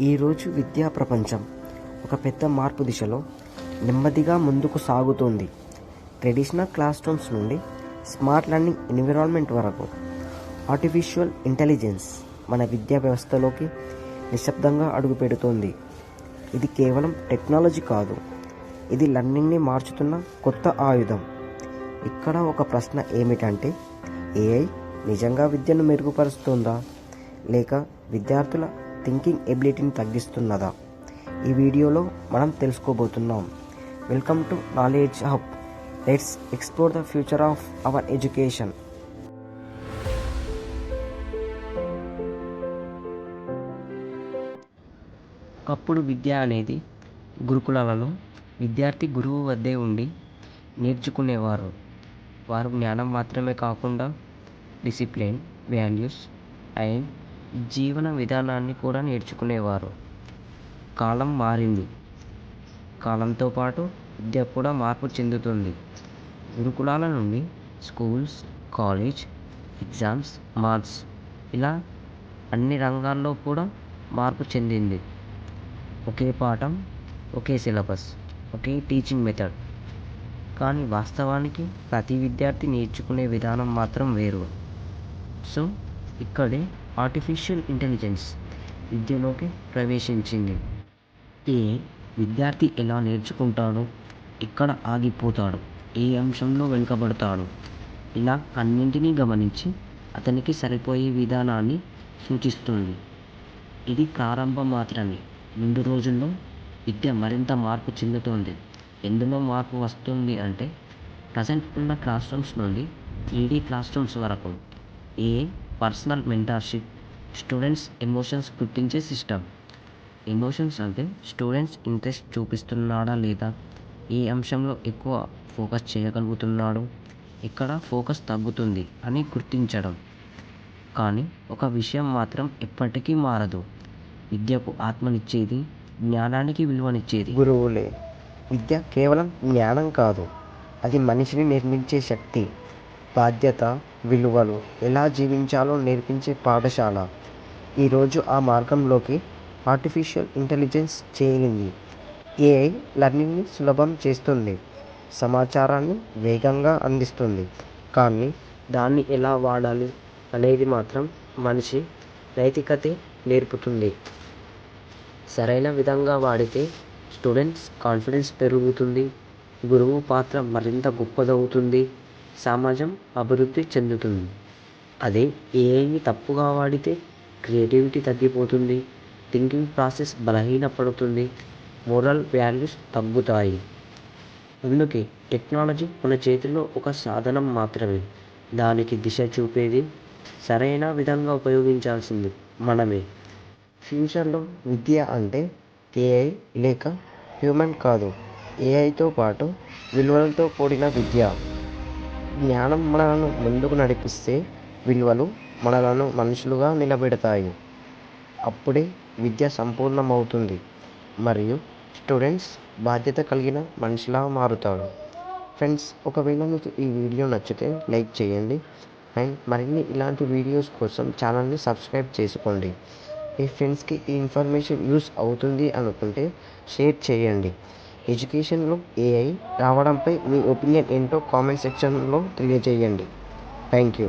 ఈరోజు విద్యా ప్రపంచం ఒక పెద్ద మార్పు దిశలో నెమ్మదిగా ముందుకు సాగుతోంది. ట్రెడిషనల్ క్లాస్ రూమ్స్ నుండి స్మార్ట్ లెర్నింగ్ ఎన్విరాన్మెంట్ వరకు ఆర్టిఫిషియల్ ఇంటెలిజెన్స్ మన విద్యా వ్యవస్థలోకి నిశ్శబ్దంగా అడుగుపెడుతోంది. ఇది కేవలం టెక్నాలజీ కాదు ఇది లెర్నింగ్ని మార్చుతున్న కొత్త ఆయుధం. ఇక్కడ ఒక ప్రశ్న ఏమిటంటే ఏఐ నిజంగా విద్యను మెరుగుపరుస్తుందా? లేక విద్యార్థుల థింకింగ్ ఎబిలిటీని తగ్గిస్తున్నదా? ఈ వీడియోలో మనం తెలుసుకోబోతున్నాం. Welcome to knowledge hub let's explore the future of our education ఒకప్పుడు విద్య అనేది గురుకులాలలో విద్యార్థి గురువు వద్దే ఉండి నేర్చుకునేవారు. వారు జ్ఞానం మాత్రమే కాకుండా డిసిప్లిన్ వాల్యూస్ అండ్ జీవన విధానాన్ని కూడా నేర్చుకునేవారు. కాలం మారింది. కాలంతో పాటు విద్య కూడా మార్పు చెందుతుంది. గురుకులాల నుండి స్కూల్స్ కాలేజ్ ఎగ్జామ్స్ మార్క్స్ ఇలా అన్ని రంగాల్లో కూడా మార్పు చెందింది. ఒకే పాఠం ఒకే సిలబస్ ఒకే టీచింగ్ మెథడ్. కానీ వాస్తవానికి ప్రతి విద్యార్థి నేర్చుకునే విధానం మాత్రం వేరు. సో ఇక్కడే ఆర్టిఫిషియల్ ఇంటెలిజెన్స్ విద్యలోకి ప్రవేశించింది. ఏ విద్యార్థి ఎలా నేర్చుకుంటాడు? ఎక్కడ ఆగిపోతాడు? ఏ అంశంలో వెనుకబడతాడు? ఇలా అన్నింటినీ గమనించి అతనికి సరిపోయే విధానాన్ని సూచిస్తుంది. ఇది ప్రారంభం మాత్రమే. ముందు రోజుల్లో విద్య మరింత మార్పు చెందుతోంది. ఎందులో మార్పు వస్తుంది అంటే ప్రజెంట్ ఉన్న క్లాస్ రూమ్స్ నుండి త్రీడీ క్లాస్ రూమ్స్ వరకు. A personal mentorship students emotions గుర్తించే సిస్టమ్ ఎమోషన్స్ అంటే స్టూడెంట్స్ ఇంట్రెస్ట్ చూపిస్తున్నాడా లేదా? ఏ అంశంలో ఎక్కువ ఫోకస్ చేయగలుగుతున్నాడు? ఇక్కడ ఫోకస్ తగ్గుతుంది అని గుర్తించడం. కానీ ఒక విషయం మాత్రం ఎప్పటికీ మారదు. విద్యకు ఆత్మనిచ్చేది జ్ఞానానికి విలువనిచ్చేది. గురువులే విద్య కేవలం జ్ఞానం కాదు. అది మనిషిని నిర్మించే శక్తి. బాధ్యత విలువలు ఎలా జీవించాలో నేర్పించే పాఠశాల. ఈరోజు ఆ మార్గంలోకి ఆర్టిఫిషియల్ ఇంటెలిజెన్స్ చేరింది. ఏఐ లెర్నింగ్ని సులభం చేస్తుంది సమాచారాన్ని వేగంగా అందిస్తుంది. కానీ దాన్ని ఎలా వాడాలి అనేది మాత్రం మనిషి నైతికత నేర్పుతుంది. సరైన విధంగా వాడితే స్టూడెంట్స్ కాన్ఫిడెన్స్ పెరుగుతుంది గురువు పాత్ర మరింత గొప్పదవుతుంది. సమాజం అభివృద్ధి చెందుతుంది. అదే ఏఐని తప్పుగా వాడితే క్రియేటివిటీ తగ్గిపోతుంది థింకింగ్ ప్రాసెస్ బలహీనపడుతుంది మోరల్ వాల్యూస్ తగ్గుతాయి. అందుకే టెక్నాలజీ మన చేతిలో ఒక సాధనం మాత్రమే. దానికి దిశ చూపేది సరైన విధంగా ఉపయోగించాల్సింది మనమే. ఫ్యూచర్లో విద్య అంటే ఏఐ లేక హ్యూమన్ కాదు. ఏఐతో పాటు విలువలతో కూడిన విద్య. జ్ఞానం మనలను ముందుకు నడిపిస్తే విలువలు మనలను మనుషులుగా నిలబెడతాయి. అప్పుడే విద్య సంపూర్ణమవుతుంది. మరియు స్టూడెంట్స్ బాధ్యత కలిగిన మనిషిలా మారుతాడు ఫ్రెండ్స్ ఒకవేళ మీకు ఈ వీడియో నచ్చితే లైక్ చేయండి. అండ్ మరిన్ని ఇలాంటి వీడియోస్ కోసం ఛానల్ని సబ్స్క్రైబ్ చేసుకోండి. మీ ఫ్రెండ్స్కి ఈ ఇన్ఫర్మేషన్ యూస్ అవుతుంది అనుకుంటే షేర్ చేయండి. ఎడ్యుకేషన్లో ఏఐ రావడంపై మీ ఒపీనియన్ ఏంటో కామెంట్ సెక్షన్లో తెలియజేయండి. Thank you.